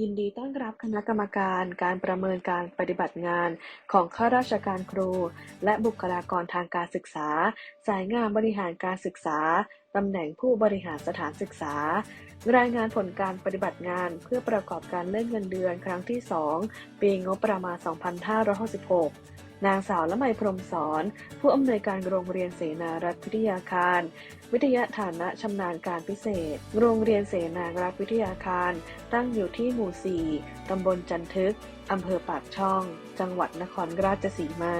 ยินดีต้อนรับคณะกรรมการการประเมินการปฏิบัติงานของข้าราชการครู และบุคลากรทางการศึกษา สายงานบริหารการศึกษาตำแหน่งผู้บริหารสถานศึกษา รายงานผลการปฏิบัติงานเพื่อประกอบการเลื่อนเงินเดือนครั้งที่ 2 ปีงบประมาณ 2566 นางสาวละไมพรมสอน ผู้อำนวยการโรงเรียนเสนารัฐวิทยาคาร วิทยาฐานะชำนาญการพิเศษ โรงเรียนเสนารัฐวิทยาคาร ตั้งอยู่ที่หมู่ 4 ตำบลจันทึก อำเภอปากช่อง จังหวัดนครราชสีมา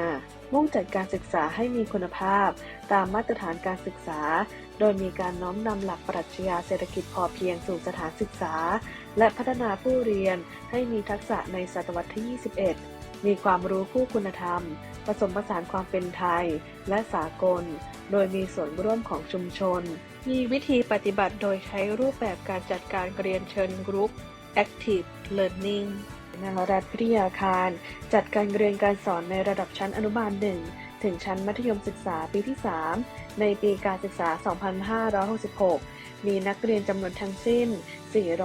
มุ่งจัดการศึกษาให้มีคุณภาพ ตามมาตรฐานการศึกษา โดยมีการน้อมนำหลักปรัชญาเศรษฐกิจพอเพียงสู่สถานศึกษา และพัฒนาผู้เรียนให้มีทักษะในศตวรรษที่ 21 มีความรู้คู่คุณธรรม ผสมผสานความเป็นไทยและสากล โดยมีส่วนร่วมของชุมชน มีวิธีปฏิบัติโดยใช้รูปแบบการจัดการเรียนเชิญกรุ๊ป Active Learning นางรัฐวิทยาคาร จัดการเรียนการสอนในระดับชั้นอนุบาล 1 ถึงชั้นมัธยมศึกษาปีที่ 3 ในปีการศึกษา 2566 มีนักเรียนจำนวนทั้งสิ้น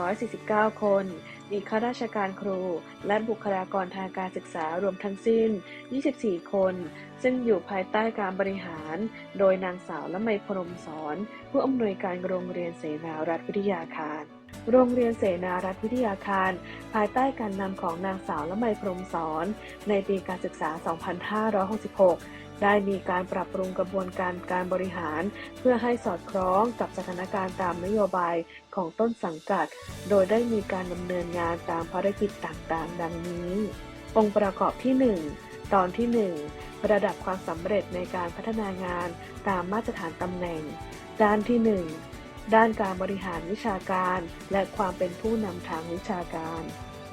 449 คน มีข้าราชการครู และบุคลากรทางการศึกษารวมทั้งสิ้น 24 คน ซึ่งอยู่ภายใต้การบริหาร โดยนางสาวละไมพรมสอน ผู้อำนวยการโรงเรียนเสนารัฐวิทยาคารโรงเรียนเสนารัฐวิทยาคาร ภายใต้การนำของนางสาวละไมพรมสอน ในปีการศึกษา 2566 ได้มีการปรับปรุงกระบวนการการบริหาร เพื่อให้สอดคล้องกับสถานการณ์ตามนโยบายของต้นสังกัด โดยได้มีการดำเนินงานตามภารกิจต่างๆ ดังนี้ องค์ประกอบที่ 1 ตอนที่ 1 ระดับความสำเร็จในการพัฒนางานตามมาตรฐานตำแหน่ง ด้านที่ 1 ด้านการบริหารวิชาการ และความเป็นผู้นำทางวิชาการ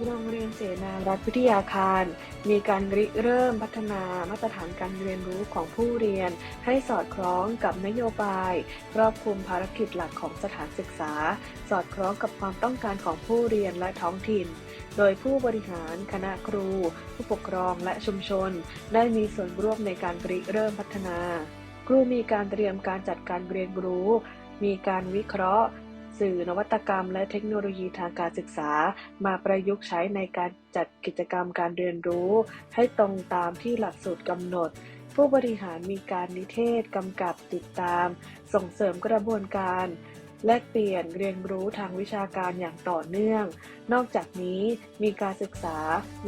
โรงเรียนเสนารัฐวิทยาคาร มีการริเริ่มพัฒนามาตรฐานการเรียนรู้ของผู้เรียน ให้สอดคล้องกับนโยบาย ครอบคลุมภารกิจหลักของสถานศึกษา สอดคล้องกับความต้องการของผู้เรียนและท้องถิ่น โดยผู้บริหารคณะครู ผู้ปกครองและชุมชน ได้มีส่วนร่วมในการริเริ่มพัฒนา ครูมีการเตรียมการจัดการเรียนรู้มีการวิเคราะห์ สื่อนวัตกรรม และเทคโนโลยีทางการศึกษา มาประยุกต์ใช้ในการจัดกิจกรรมการเรียนรู้ ให้ตรงตามที่หลักสูตรกำหนด ผู้บริหารมีการนิเทศกำกับติดตาม ส่งเสริมกระบวนการ แลกเปลี่ยนเรียนรู้ทางวิชาการอย่างต่อเนื่อง นอกจากนี้มีการศึกษา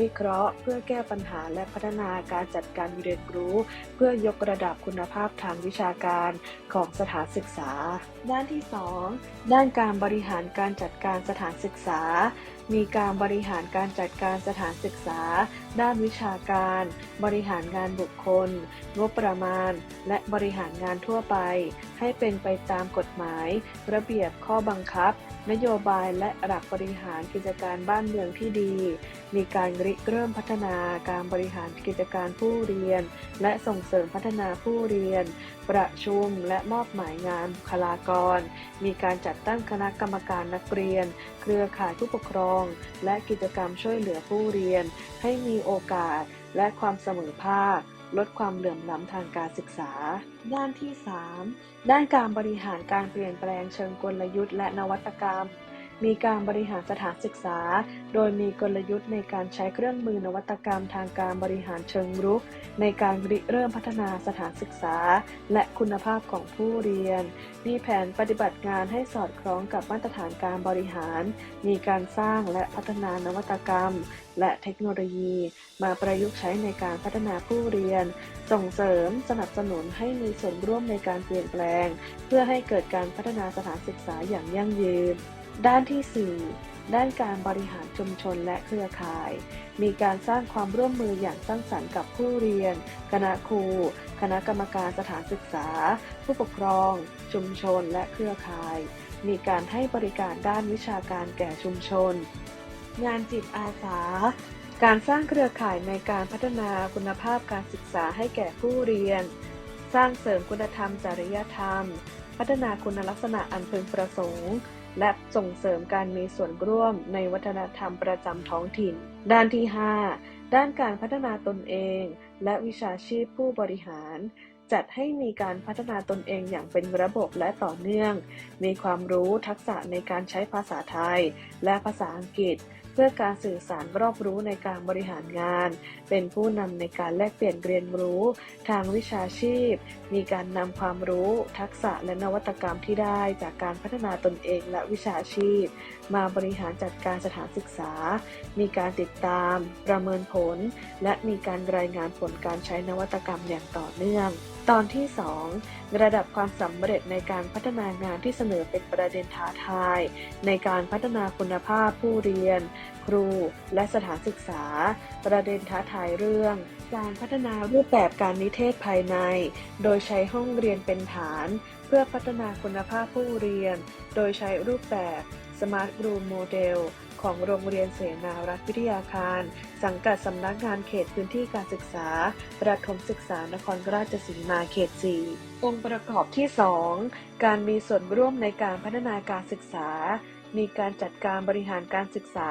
วิเคราะห์ เพื่อแก้ปัญหาและพัฒนาการจัดการเรียนรู้ เพื่อยกระดับคุณภาพทางวิชาการของสถานศึกษา ด้านที่ 2 ด้านการบริหารการจัดการสถานศึกษา มีการบริหารการจัดการสถานศึกษา ด้านวิชาการ บริหารงานบุคคล งบประมาณ และบริหารงานทั่วไป ให้เป็นไปตามกฎหมาย ระเบียบข้อบังคับ นโยบายและหลักบริหารกิจการบ้านเมืองที่ดี มีการริเริ่มพัฒนาการบริหารกิจการผู้เรียน และส่งเสริมพัฒนาผู้เรียน ประชุมและมอบหมายงานบุคลากร มีการจัดตั้งคณะกรรมการนักเรียนเครือข่ายผู้ปกครอง และกิจกรรมช่วยเหลือผู้เรียน ให้มีโอกาสและความเสมอภาค ลดความเหลื่อมล้ำทางการศึกษา ด้านที่ 3 ด้านการบริหารการเปลี่ยนแปลงเชิงกลยุทธ์และนวัตกรรม มีการบริหารสถานศึกษา โดยมีกลยุทธ์ในการใช้เครื่องมือนวัตกรรมทางการบริหารเชิงรุก ในการริเริ่มพัฒนาสถานศึกษา และคุณภาพของผู้เรียน มีแผนปฏิบัติงานให้สอดคล้องกับมาตรฐานการบริหาร มีการสร้างและพัฒนานวัตกรรม และเทคโนโลยี มาประยุกต์ใช้ในการพัฒนาผู้เรียน ส่งเสริมสนับสนุนให้มีส่วนร่วมในการเปลี่ยนแปลง เพื่อให้เกิดการพัฒนาสถานศึกษาอย่างยั่งยืน ด้านที่4ด้านการบริหารชุมชนและเครือข่าย มีการสร้างความร่วมมืออย่างสร้างสรรค์กับผู้เรียน คณะครู คณะกรรมการสถานศึกษา ผู้ปกครอง ชุมชนและเครือข่าย มีการให้บริการด้านวิชาการแก่ชุมชน งานจิตอาสา การสร้างเครือข่ายในการพัฒนาคุณภาพการศึกษาให้แก่ผู้เรียน สร้างเสริมคุณธรรมจริยธรรม พัฒนาคุณลักษณะอันพึงประสงค์ และส่งเสริมการมีส่วนร่วมในวัฒนธรรมประจำท้องถิ่น ด้านที่ 5 ด้านการพัฒนาตนเอง และวิชาชีพผู้บริหาร จัดให้มีการพัฒนาตนเองอย่างเป็นระบบและต่อเนื่อง มีความรู้ทักษะในการใช้ภาษาไทย และภาษาอังกฤษ เพื่อการสื่อสารรอบรู้ในการบริหารงาน เป็นผู้นำในการแลกเปลี่ยนเรียนรู้ ทางวิชาชีพ มีการนำความรู้ ทักษะและนวัตกรรมที่ได้จากการพัฒนาตนเองและวิชาชีพ มาบริหารจัดการสถานศึกษา มีการติดตาม ประเมินผล และมีการรายงานผลการใช้นวัตกรรมอย่างต่อเนื่อง ตอนที่ 2 ระดับความสำเร็จในการพัฒนางานที่เสนอเป็นประเด็นท้าทาย ในการพัฒนาคุณภาพผู้เรียน ครู และสถานศึกษา ประเด็นท้าทายเรื่อง การพัฒนารูปแบบการนิเทศภายใน โดยใช้ห้องเรียนเป็นฐาน เพื่อพัฒนาคุณภาพผู้เรียน โดยใช้รูปแบบ Smart Room Model ของโรงเรียนเสนารัฐวิทยาคาร สังกัดสำนักงานเขตพื้นที่การศึกษา ประถมศึกษานครราชสีมาเขต 4 องค์ประกอบที่ 2 การมีส่วนร่วมในการพัฒนาการศึกษา มีการจัดการบริหารการศึกษา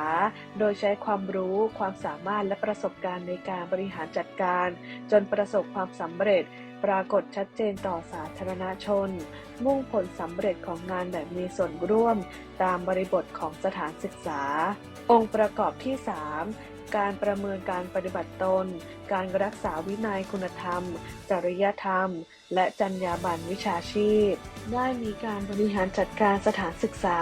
โดยใช้ความรู้ ความสามารถและประสบการณ์ในการบริหารจัดการ จนประสบความสำเร็จ ปรากฏชัดเจนต่อสาธารณชน มุ่งผลสำเร็จของงานแบบมีส่วนร่วม ตามบริบทของสถานศึกษา องค์ประกอบที่ 3 การประเมินการปฏิบัติตน การรักษาวินัยคุณธรรม จริยธรรม และจรรยาบรรณวิชาชีพ ได้มีการบริหารจัดการสถานศึกษา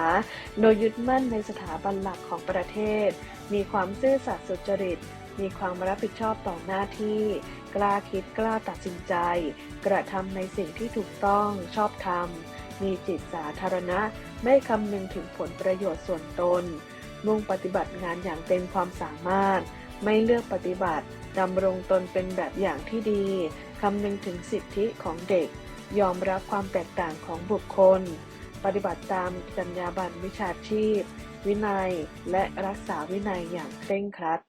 โดยยึดมั่นในสถาบันหลักของประเทศ มีความซื่อสัตย์สุจริต มีความรับผิดชอบต่อหน้าที่ กล้าคิดกล้าตัดสินใจ กระทำในสิ่งที่ถูกต้องชอบธรรม มีจิตสาธารณะ ไม่คำนึงถึงผลประโยชน์ส่วนตน มุ่งปฏิบัติงานอย่างเต็มความสามารถ ไม่เลือกปฏิบัติดำรงตนเป็นแบบอย่างที่ดีคำนึงถึงสิทธิของเด็ก ยอมรับความแตกต่างของบุคคล ปฏิบัติตามจรรยาบรรณวิชาชีพ วินัย และรักษาวินัยอย่างเคร่งครัด